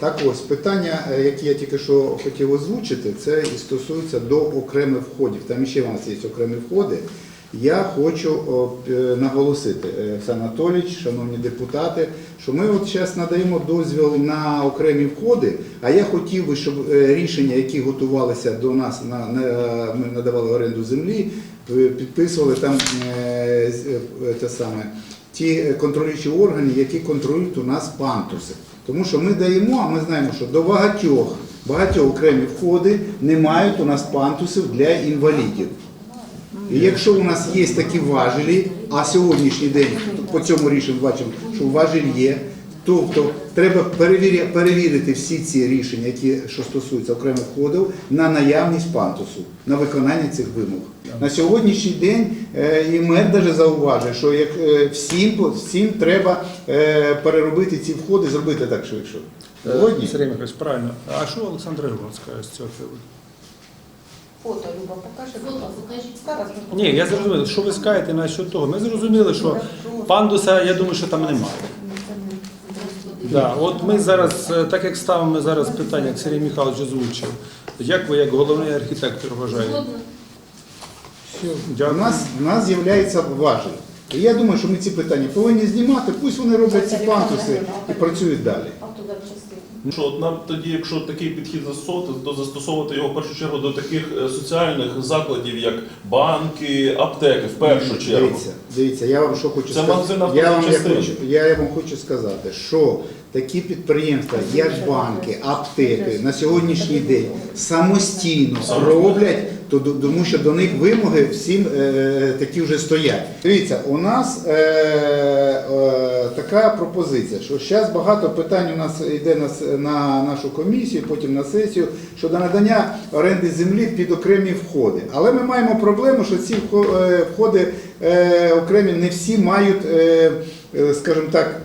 Так ось питання, е, які я тільки що хотів озвучити, це і стосується до окремих входів. Там ще у нас є окремі входи. Я хочу е, наголосити, е, Анатолійович, шановні депутати, що ми от зараз надаємо дозвіл на окремі входи, а я хотів би, щоб рішення, які готувалися до нас, на, на- ми надавали оренду землі, підписували там те саме, ті контролюючі органи, які контролюють у нас пантуси. Тому що ми даємо, а ми знаємо, що до багатьох, багатьох окремі входи не мають у нас пантусів для інвалідів. І якщо у нас є такі важелі, а сьогоднішній день по цьому рішенню бачимо, що важель є, тобто треба перевірити всі ці рішення, які що стосуються окремих входів, на наявність пантусу, на виконання цих вимог. На сьогоднішній день е, і мер навіть зауважує, що як е, всім, всім треба е, переробити ці входи, зробити так швидше. Згодні? Сергій Михайлович, правильно. А що Олександр Григорович скаже з цього приводу? Фото, Люба, покажи. Фото покажіть. Ні, я зрозумів, що ви скажете насчет того. Ми зрозуміли, що пандуса, я думаю, що там немає. Да, от ми зараз, е, так як ставимо зараз питання, як Сергій Михайлович озвучив, як ви, як головний архітектор, вважаєте? Згодна. У Дякую. нас, у нас з'являється важель. І я думаю, що ми ці питання повинні знімати, пусть вони роблять ці пантуси і працюють далі. Автозапчастин. Що от нам тоді, якщо такий підхід застосовувати, то застосовувати його в першу чергу до таких е, соціальних закладів, як банки, аптеки, в першу чергу. Дивіться, дивіться, я вам що хочу Це сказати. магазин Я вам, я, хочу, я вам хочу сказати, що такі підприємства, як банки, аптеки, на сьогоднішній день самостійно роблять, то, тому що до них вимоги всім е, такі вже стоять. Дивіться, у нас е, е, така пропозиція, що зараз багато питань у нас йде на, на нашу комісію, потім на сесію щодо надання оренди землі під окремі входи. Але ми маємо проблему, що ці е, входи е, окремі не всі мають, е, е, скажімо так,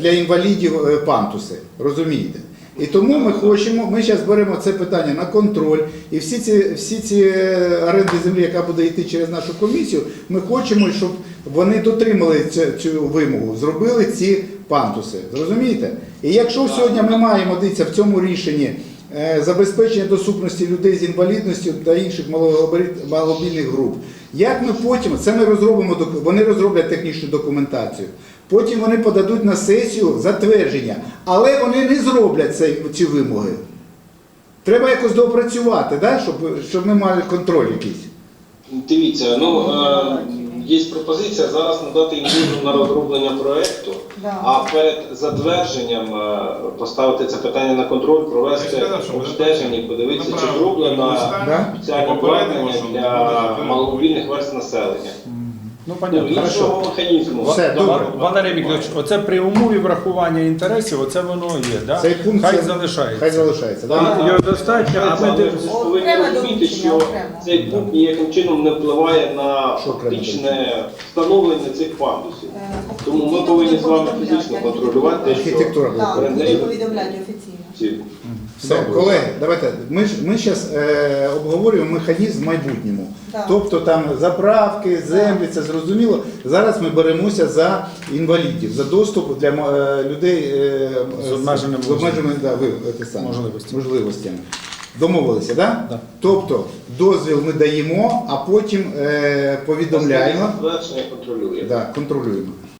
для інвалідів е, пантуси. Розумієте? І тому ми хочемо, ми зараз беремо це питання на контроль, і всі ці, всі ці е, оренди землі, яка буде йти через нашу комісію, ми хочемо, щоб вони дотримали цю, цю вимогу, зробили ці пантуси. Зрозумієте? І якщо сьогодні ми маємо дивіться, в цьому рішенні е, забезпечення доступності людей з інвалідністю та інших маломобільних груп. Як ми потім, це ми розробимо, вони розроблять технічну документацію. Потім вони подадуть на сесію затвердження, але вони не зроблять цей, ці вимоги. Треба якось доопрацювати, да? щоб, щоб ми мали контроль якийсь. Дивіться, ну е, є пропозиція зараз надати їм на розроблення проекту, Да. а перед затвердженням е, поставити це питання на контроль, провести обстеження, і подивитися, чи зроблено спеціальне обладнання для маломобільних верст населення. Ну, Ну, понятно, іншого хорошо. механізму. Все, Ва- добре. Валерій Вікторович, оце при умові врахування інтересів, оце воно є, да? Цей пункт Хай це- залишається. Хай залишається. Да? Його достатньо, а ми Але дивимося. ви повинні розуміти, що окремо. цей пункт ніяким чином не впливає на Що фактичне встановлення цих пандусів. Е, Тому ми повинні з вами фізично контролювати те, що Архітектура буде. Так, повідомляти офіційно. Ці Все, колеги, давайте. Ми ж ми зараз е, обговорюємо механізм в майбутньому. Так. Тобто там заправки, землі, це зрозуміло. Зараз ми беремося за інвалідів, за доступ для е, людей е, З обмеженими з обмеженими да, ви, те саме, Можливостями. можливостями. Домовилися, так? Да. Тобто дозвіл ми даємо, а потім е, повідомляємо, контролює. да, контролюємо.